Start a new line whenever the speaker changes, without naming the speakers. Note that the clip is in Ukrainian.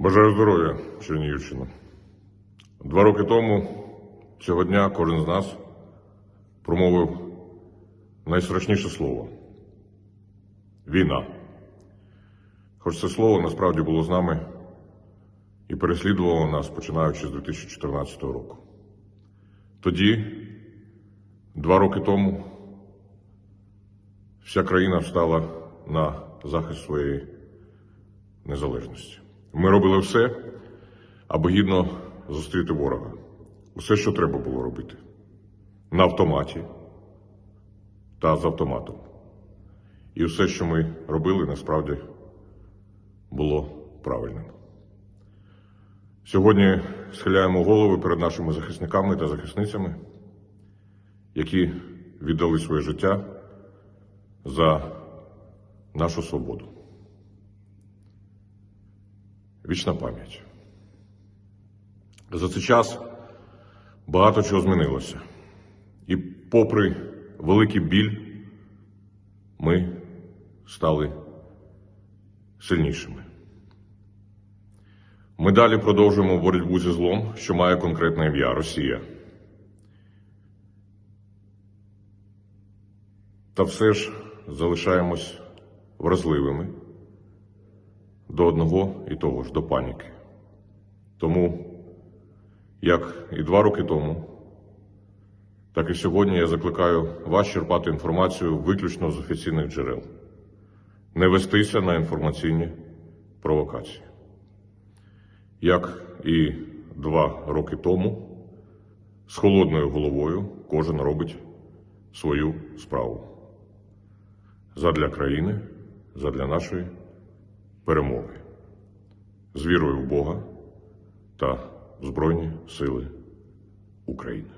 Бажаю здоров'я, Чернігівщина. Два роки тому цього дня кожен з нас промовив найстрашніше слово війна. Хоч це слово насправді було з нами і переслідувало нас, починаючи з 2014 року. Тоді, два роки тому, вся країна встала на захист своєї незалежності. Ми робили все, аби гідно зустріти ворога. Усе, що треба було робити. На автоматі та з автоматом. І все, що ми робили, насправді було правильним. Сьогодні схиляємо голови перед нашими захисниками та захисницями, які віддали своє життя за нашу свободу. Вічна пам'ять. За цей час багато чого змінилося. І попри великий біль, ми стали сильнішими. Ми далі продовжуємо боротьбу зі злом, що має конкретне ім'я Росія. Та все ж залишаємось вразливими до одного і того ж, до паніки. Тому, як і два роки тому, так і сьогодні я закликаю вас черпати інформацію виключно з офіційних джерел, не вестися на інформаційні провокації. Як і два роки тому, з холодною головою кожен робить свою справу задля країни, задля нашої перемоги, з вірою в Бога та Збройні Сили України.